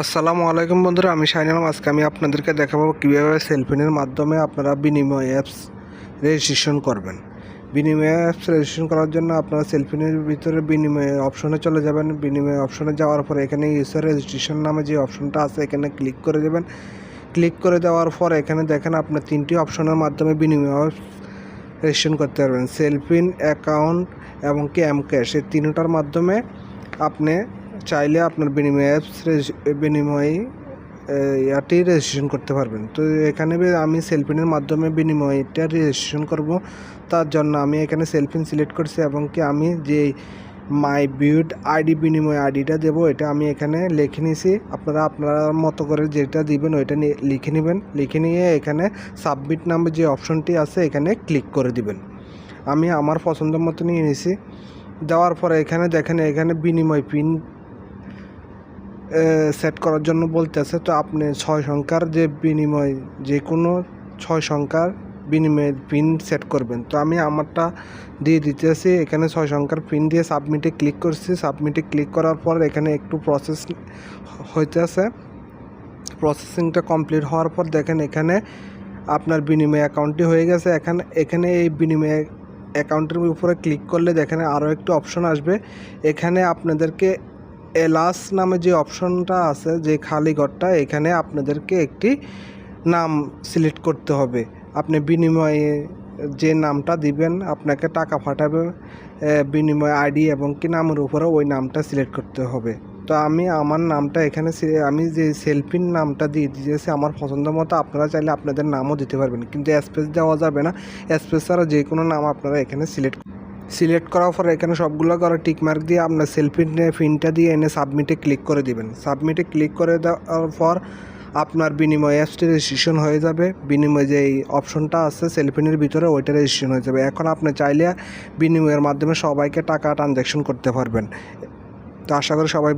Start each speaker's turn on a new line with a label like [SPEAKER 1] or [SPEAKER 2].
[SPEAKER 1] আসসালামু আলাইকুম বন্ধুরা, আমি শাহিনাম আজকে আমি আপনাদেরকে দেখাবো কীভাবে সেলফিনের মাধ্যমে আপনারা বিনিময় অ্যাপস রেজিস্ট্রেশন করবেন। বিনিময় অ্যাপস রেজিস্ট্রেশন করার জন্য আপনারা সেলফিনের ভিতরে বিনিময় অপশনে চলে যাবেন। বিনিময় অপশনে যাওয়ার পর এখানে ইউসার রেজিস্ট্রেশন নামে যে অপশনটা আছে, এখানে ক্লিক করে দেবেন। ক্লিক করে দেওয়ার পর এখানে দেখেন আপনার তিনটি অপশনের মাধ্যমে বিনিময় অ্যাপস রেজিস্ট্রেশন করতে পারবেন। সেলফিন অ্যাকাউন্ট এবং কি এম ক্যাশ, এই তিনটার মাধ্যমে আপনি চাইলে আপনার বিনিময় অ্যাপস বিনিময় ইয়াটি রেজিস্ট্রেশন করতে পারবেন। তো এখানে আমি সেলফিনের মাধ্যমে বিনিময়টা রেজিস্ট্রেশন করব। তার জন্য আমি এখানে সেলফিন সিলেক্ট করছি এবং কি আমি যে মাই বিউড আইডি বিনিময় আইডিটা দেবো, এটা আমি এখানে লিখে নিয়েছি আপনারা, আপনার মতো করে যেটা দিবেন, ওইটা নিয়ে লিখে নেবেন। লিখে নিয়ে এখানে সাবমিট নামে যে অপশনটি আছে, এখানে ক্লিক করে দিবেন। আমি আমার পছন্দ মতো নিয়ে নিয়েছি দেওয়ার পরে এখানে দেখেন, এখানে বিনিময় পিন সেট করার জন্য বলতেছে, তো আপনি ছয় সংখ্যার যে বিনিময়, যে কোনো ছয় সংখ্যার বিনিময়ের পিন সেট করবেন। তো আমি আমারটা দিয়ে দিতেছি, এখানে ছয় সংখ্যার পিন দিয়ে সাবমিটে ক্লিক করছি। সাবমিটে ক্লিক করার পর এখানে একটু প্রসেস হইতেছে। প্রসেসিংটা কমপ্লিট হওয়ার পর দেখেন এখানে আপনার বিনিময় অ্যাকাউন্টটি হয়ে গেছে। এখানে এখানে এই বিনিময় অ্যাকাউন্টের উপরে ক্লিক করলে দেখেন আরও একটু অপশন আসবে। এখানে আপনাদেরকে এলাস নামে যে অপশনটা আছে, যে খালি ঘরটা, এখানে আপনাদেরকে একটি নাম সিলেক্ট করতে হবে। আপনি বিনিময়ে যে নামটা দিবেন, আপনাকে টাকা পাঠাবে বিনিময় আইডি এবং কি নামের উপরে ওই নামটা সিলেক্ট করতে হবে। তো আমি আমার নামটা এখানে আমি যে সেলফিন নামটা দিয়ে দিয়েছি, আমার পছন্দ মতো আপনারা চাইলে আপনাদের নামও দিতে পারবেন। কিন্তু স্পেস দেওয়া যাবে না স্পেস ছাড়া যে কোনো নাম আপনারা এখানে সিলেক্ট সিলেক্ট করার পর এখানে সবগুলো করে টিকমার্ক দিয়ে আপনার সেলফি নিয়ে ফিনটা দিয়ে এনে সাবমিটে ক্লিক করে দিবেন। সাবমিটে ক্লিক করে দেওয়ার পর আপনার বিনিময় অ্যাপসটি রেজিস্ট্রেশন হয়ে যাবে। বিনিময় যে অপশনটা আছে সেলফিনের ভিতরে ওইটা রেজিস্ট্রেশন হয়ে যাবে। এখন আপনি চাইলে বিনিময়ের মাধ্যমে সবাইকে টাকা ট্রানজ্যাকশন করতে পারবেন। তো আশা করি সবাই